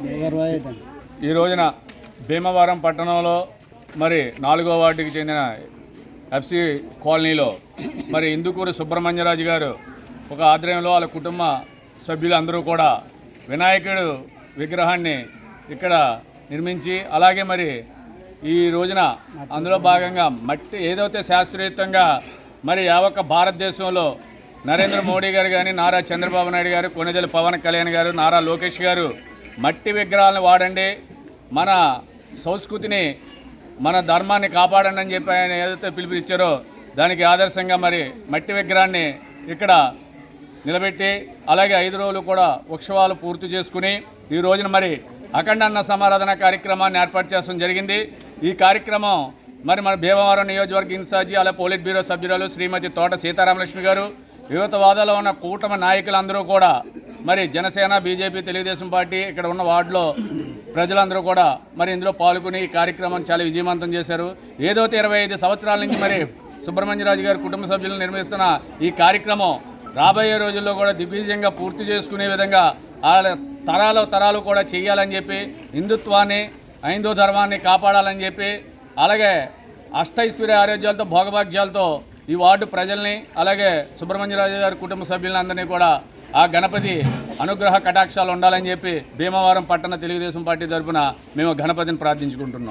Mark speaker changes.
Speaker 1: ఈ రోజున భీమవరం పట్టణంలో మరి నాలుగో వార్డుకి చెందిన ఎఫ్సి కాలనీలో మరి ఇందుకూరు సుబ్రహ్మణ్యరాజు గారు ఒక ఆధ్వర్యంలో వాళ్ళ కుటుంబ సభ్యులందరూ కూడా వినాయకుడు విగ్రహాన్ని ఇక్కడ నిర్మించి అలాగే మరి ఈ రోజున అందులో భాగంగా మట్టి ఏదైతే శాస్త్రీయుతంగా మరి యావక్క భారతదేశంలో నరేంద్ర మోడీ గారు కానీ నారా చంద్రబాబు నాయుడు గారు కొనిదెల పవన్ కళ్యాణ్ గారు నారా లోకేష్ గారు మట్టి విగ్రహాలను వాడండి. మన సంస్కృతిని మన ధర్మాన్ని కాపాడండి అని చెప్పి ఆయన ఏదైతే పిలుపునిచ్చారో దానికి ఆదర్శంగా మరి మట్టి విగ్రహాన్ని ఇక్కడ నిలబెట్టి అలాగే ఐదు రోజులు కూడా ఉత్సవాలు పూర్తి చేసుకుని ఈ రోజున మరి అఖండ అన్న సమారాధన కార్యక్రమాన్ని ఏర్పాటు చేయడం జరిగింది. ఈ కార్యక్రమం మరి మన భీమవరం నియోజకవర్గ ఇన్ఛార్జి అలాగే పోలిట్ బ్యూరో సభ్యురాలు శ్రీమతి తోట సీతారామలక్ష్మి గారు వివిధ వాదాలో ఉన్న కూటమి నాయకులందరూ కూడా మరి జనసేన బీజేపీ తెలుగుదేశం పార్టీ ఇక్కడ ఉన్న వార్డులో ప్రజలందరూ కూడా మరి ఇందులో పాల్గొని ఈ కార్యక్రమం చాలా విజయవంతం చేశారు. ఏదైతే ఇరవై ఐదు సంవత్సరాల నుంచి మరి సుబ్రహ్మణ్యరాజు గారి కుటుంబ సభ్యులు నిర్వహిస్తున్న ఈ కార్యక్రమం రాబోయే రోజుల్లో కూడా దిగ్విజయంగా పూర్తి చేసుకునే విధంగా వాళ్ళ తరాలు తరాలు కూడా చేయాలని చెప్పి హిందుత్వాన్ని హైందూ ధర్మాన్ని కాపాడాలని చెప్పి అలాగే అష్టైశ్వర్య ఆరోగ్యాలతో భోగభాగ్యాలతో ఈ వార్డు ప్రజల్ని అలాగే సుబ్రహ్మణ్యరాజు గారి కుటుంబ సభ్యులందరినీ కూడా ఆ గణపతి అనుగ్రహ కటాక్షాలు ఉండాలని చెప్పి భీమవరం పట్టణ తెలుగుదేశం పార్టీ తరఫున మేము గణపతిని ప్రార్థించుకుంటున్నాం.